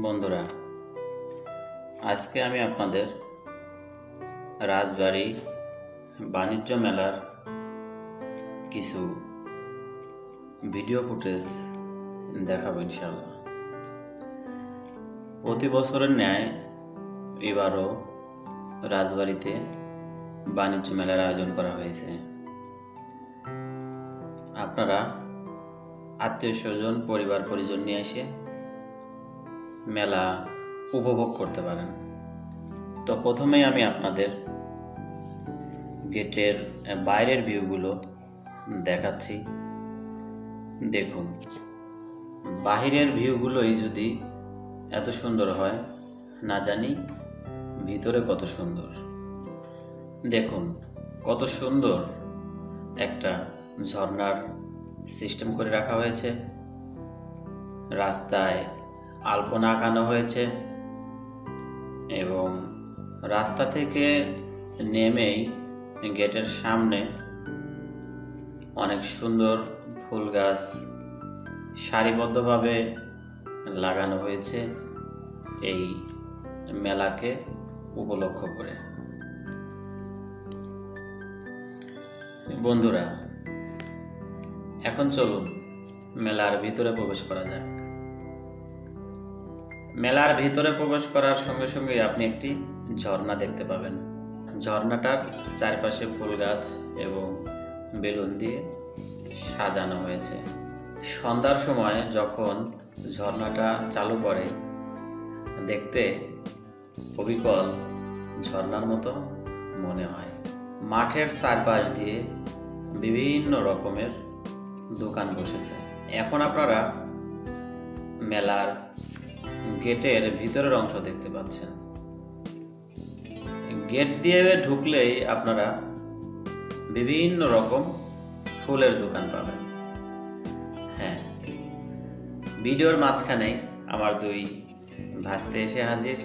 বন্ধুরা, আজকে আমি আপনাদের রাজবাড়ি বাণিজ্য মেলার কিছু ভিডিও ফুটেজ দেখাবো ইনশাল্লাহ প্রতি বছরের ন্যায় এবারও রাজবাড়িতে বাণিজ্য মেলার আয়োজন করা হয়েছে। আপনারা আত্মীয় স্বজন পরিবার পরিজন নিয়ে এসে মেলা উপভোগ করতে পারেন। তো প্রথমেই আমি আপনাদের গেটের বাইরের ভিউগুলো দেখাচ্ছি। দেখুন, বাহিরের ভিউগুলোই যদি এত সুন্দর হয়, না জানি ভিতরে কত সুন্দর। দেখুন, কত সুন্দর একটা ঝর্ণার সিস্টেম করে রাখা হয়েছে। রাস্তায় আলপনা আঁকানো হয়েছে এবং রাস্তা থেকে নেমেই গেটের সামনে অনেক সুন্দর ফুল গাছ সারিবদ্ধভাবে লাগানো হয়েছে এই মেলাকে উপলক্ষ করে। বন্ধুরা, এখন চলুন মেলার ভিতরে প্রবেশ করা যাক। মেলার ভিতরে প্রবেশ করার সঙ্গে সঙ্গে আপনি একটি ঝর্ণা দেখতে পাবেন। ঝর্ণাটার চারপাশে ফুল গাছ এবং বেলুন দিয়ে সাজানো হয়েছে। সন্ধ্যার সময় যখন ঝর্ণাটা চালু করে, দেখতে অবিকল ঝর্ণার মতো মনে হয়। মাঠের চারপাশ দিয়ে বিভিন্ন রকমের দোকান বসেছে। এখন আপনারা মেলার গেটের ভিতরের অংশ দেখতে পাচ্ছেন। গেট দিয়ে ঢুকলেই আপনারা বিভিন্ন রকম ফুলের দোকান পাবেন। হ্যাঁ ভিডিওর মাঝখানে আমার দুই ভাসতে এসে হাজির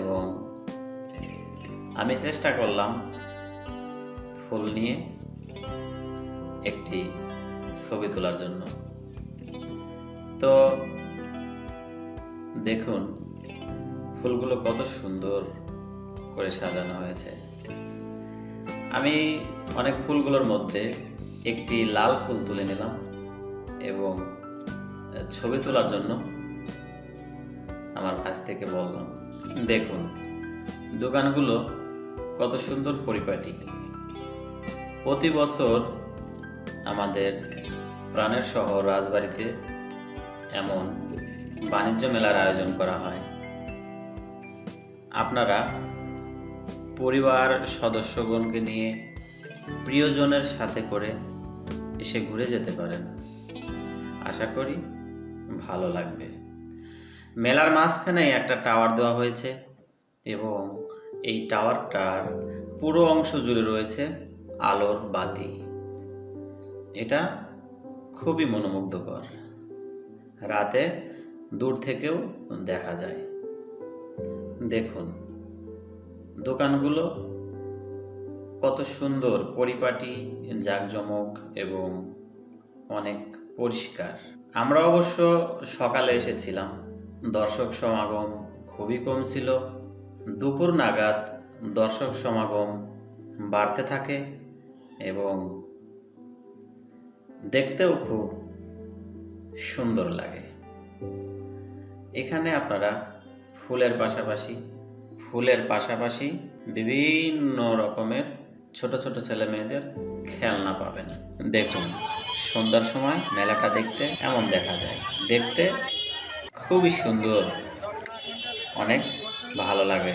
এবং আমি চেষ্টা করলাম ফুল নিয়ে একটি ছবি তোলার জন্য। তো দেখুন, ফুলগুলো কত সুন্দর করে সাজানো হয়েছে। আমি অনেক ফুলগুলোর মধ্যে একটি লাল ফুল তুলে নিলাম এবং ছবি তোলার জন্য আমার কাছ থেকে বললাম, দেখুন, দোকানগুলো কত সুন্দর পরিপাটি। প্রতি বছর আমাদের প্রাণের শহর রাজবাড়িতে এমন বাণিজ্য মেলার আয়োজন করা হয়। আপনারা পরিবার সদস্যগণকে নিয়ে প্রিয়জনের সাথে করে এসে ঘুরে যেতে পারেন। আশা করি ভালো লাগবে। মেলার মাঝখানে একটা টাওয়ার দেওয়া হয়েছে এবং এই টাওয়ারটার পুরো অংশ জুড়ে রয়েছে আলোর বাতি। এটা খুবই মনোমুগ্ধকর। রাতে দূর থেকেও দেখা যায়। দেখুন, দোকানগুলো কত সুন্দর, পরিপাটি, জাঁকজমক এবং অনেক পরিষ্কার। আমরা অবশ্য সকালে এসেছিলাম। দর্শক সমাগম খুবই কম ছিল। দুপুর নাগাদ দর্শক সমাগম বাড়তে থাকে এবং দেখতেও খুব সুন্দর লাগে। এখানে আপনারা ফুলের পাশাপাশি ফুলের পাশাপাশি বিভিন্ন রকমের ছোট ছোট ছেলে মেয়েদের খেলনা পাবেন। দেখুন সন্ধ্যার সময় মেলাটা দেখতে এমন দেখা যায়। দেখতে খুবই সুন্দর, অনেক ভালো লাগে।